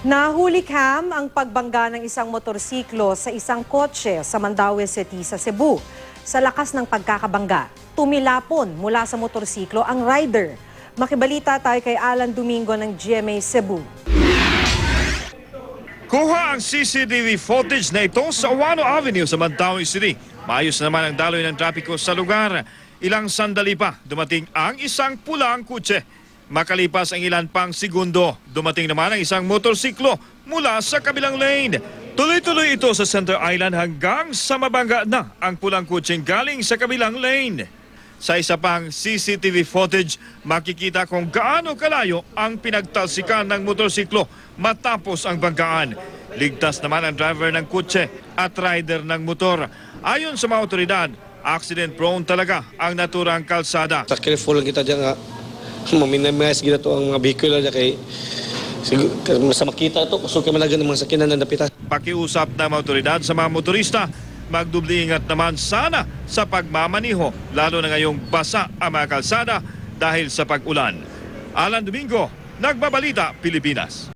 Nahuli cam ang pagbangga ng isang motorsiklo sa isang kotse sa Mandaue City sa Cebu. Sa lakas ng pagkakabangga, tumilapon mula sa motorsiklo ang rider. Makibalita tayo kay Alan Domingo ng GMA Cebu. Kuha ang CCTV footage na ito sa Wano Avenue sa Mandaue City. Maayos naman ang daloy ng trapiko sa lugar. Ilang sandali pa, dumating ang isang pulang kutse. Makalipas ang ilan pang segundo, dumating naman ang isang motorsiklo mula sa kabilang lane. Tuloy-tuloy ito sa Center Island hanggang sa mabangga na ang pulang kutseng galing sa kabilang lane. Sa isa pang CCTV footage, makikita kung gaano kalayo ang pinagtalsikan ng motorsiklo matapos ang banggaan. Ligtas naman ang driver ng kutse at rider ng motor. Ayon sa mga otoridad, accident prone talaga ang naturang kalsada. sa careful kita dyan maminimize gina to ang mga vehicle dyan kay sigur, sa makita to so kay malagan ng mga sakinan na napitan Pakiusap ng mga otoridad sa mga motorista, magdubli ingat naman sana sa pagmamaniho, lalo na ngayong basa ang mga kalsada dahil sa pag-ulan. Alan Domingo, Nagbabalita, Pilipinas.